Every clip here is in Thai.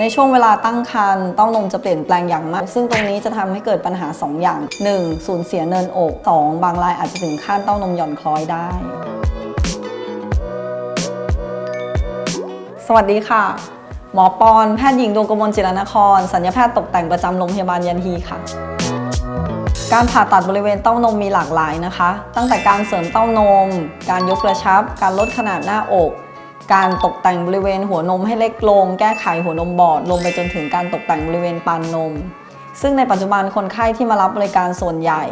ในช่วงเวลาตั้งครรภ์เต้านมจะเปลี่ยนแปลงอย่างมาก ซึ่งตรงนี้จะทำให้เกิดปัญหา 2 อย่าง 1. สูญเสียเนินอก 2. บางรายอาจจะถึงขั้นเต้านมหย่อนคล้อยได้ สวัสดีค่ะ หมอปอนแพทย์หญิงดวงกมลจิรนคร สัญญาแพทย์ตกแต่งประจำโรงพยาบาลยันฮีค่ะการผ่าตัดบริเวณเต้านมมีหลากหลายนะคะ ตั้งแต่การเสริมเต้านม การยกกระชับ การลดขนาดหน้าอก การตกแต่งบริเวณหัวนมให้เล็กลง แก้ไขหัวนมบอดรวมไปจนถึงการตกแต่งบริเวณปานนม ซึ่งในปัจจุบันคนไข้ที่มารับบริการส่วนใหญ่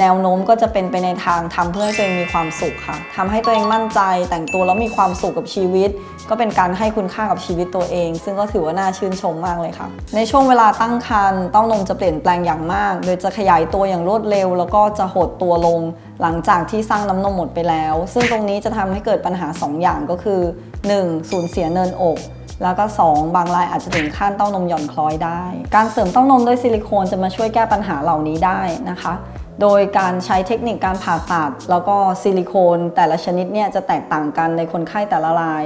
แนวโน้มก็จะเป็นไปในทางทำเพื่อให้ตัวเองมีความสุขค่ะทำให้ตัวเองมั่นใจแต่งตัวแล้วมีความสุขกับชีวิต ก็เป็นการให้คุณค่ากับชีวิตตัวเอง ซึ่งก็ถือว่าน่าชื่นชมมากเลยค่ะ ในช่วงเวลาตั้งครรภ์เต้านมจะเปลี่ยนแปลงอย่างมาก โดยจะขยายตัวอย่างรวดเร็ว แล้วก็จะหดตัวลง หลังจากที่สร้างน้ำนมหมดไปแล้ว ซึ่งตรงนี้จะทำให้เกิดปัญหา 2 อย่างก็คือ 1. สูญเสียเนินอกแล้วก็ 2 บางรายอาจจะถึงขั้นเต้านมหย่อนคล้อยได้ การเสริมเต้านมด้วยซิลิโคนจะมาช่วยแก้ปัญหาเหล่านี้ได้นะคะ โดยการใช้เทคนิคการผ่าตัด แล้วก็ซิลิโคนแต่ละชนิดเนี่ยจะแตกต่างกันในคนไข้แต่ละราย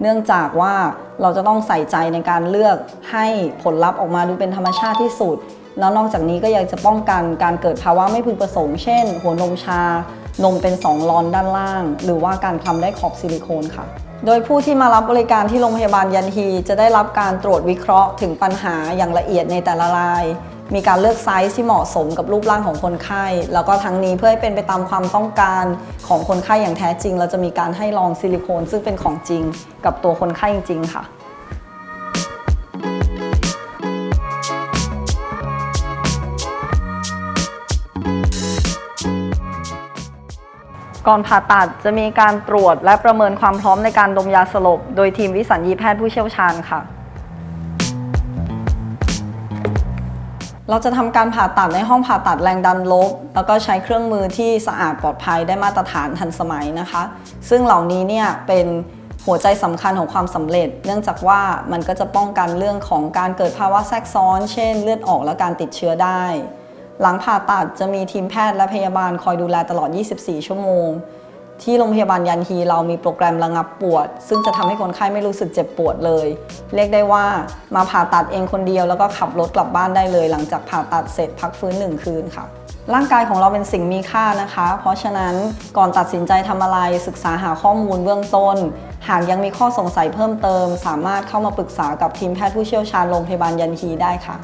เนื่องจากว่าเราจะต้องใส่ใจในการเลือกให้ผลลัพธ์ออกมาดูเป็นธรรมชาติที่สุด แล้วนอกจากนี้ก็ยังจะป้องกันการเกิดภาวะไม่พึงประสงค์ เช่น หัวนมชา นมเป็นสองรอนด้านล่าง หรือว่าการคลำได้ขอบซิลิโคนค่ะ โดยผู้ที่มารับบริการที่โรงพยาบาลยันฮีจะได้รับการตรวจวิเคราะห์ถึงปัญหาอย่างละเอียดในแต่ละราย มีการเลือกไซส์ที่เหมาะสมกับรูปร่างของคนไข้ แล้วก็ทั้งนี้เพื่อให้เป็นไปตามความต้องการของคนไข้อย่างแท้จริง เราจะมีการให้ลองซิลิโคน ซึ่งเป็นของจริงกับตัวคนไข้จริงๆค่ะก่อนผ่าตัดจะมีการตรวจและประเมินความพร้อมในการดมยาสลบ โดยทีมวิสัญญีแพทย์ผู้เชี่ยวชาญค่ะ เราจะทำการผ่าตัดในห้องผ่าตัดแรงดันลบ แล้วก็ใช้เครื่องมือที่สะอาดปลอดภัยได้มาตรฐานทันสมัยนะคะ ซึ่งเหล่านี้เนี่ยเป็นหัวใจสำคัญของความสำเร็จ เนื่องจากว่ามันก็จะป้องกันเรื่องของการเกิดภาวะแทรกซ้อน เช่น เลือดออกและการติดเชื้อได้ หลังผ่าตัดจะมีทีมแพทย์และพยาบาลคอยดูแลตลอด 24 ชั่วโมง ที่โรงพยาบาลยันฮีเรามีโปรแกรมระงับปวด ซึ่งจะทำให้คนไข้ไม่รู้สึกเจ็บปวดเลย เรียกได้ว่ามาผ่าตัดเองคนเดียวแล้วก็ขับรถกลับบ้านได้เลย หลังจากผ่าตัดเสร็จพักฟื้นหนึ่งคืนค่ะ ร่างกายของเราเป็นสิ่งมีค่านะคะ เพราะฉะนั้นก่อนตัดสินใจทำอะไรศึกษาหาข้อมูลเบื้องต้น หากยังมีข้อสงสัยเพิ่มเติม สามารถเข้ามาปรึกษากับทีมแพทย์ผู้เชี่ยวชาญโรงพยาบาลยันฮีได้ค่ะ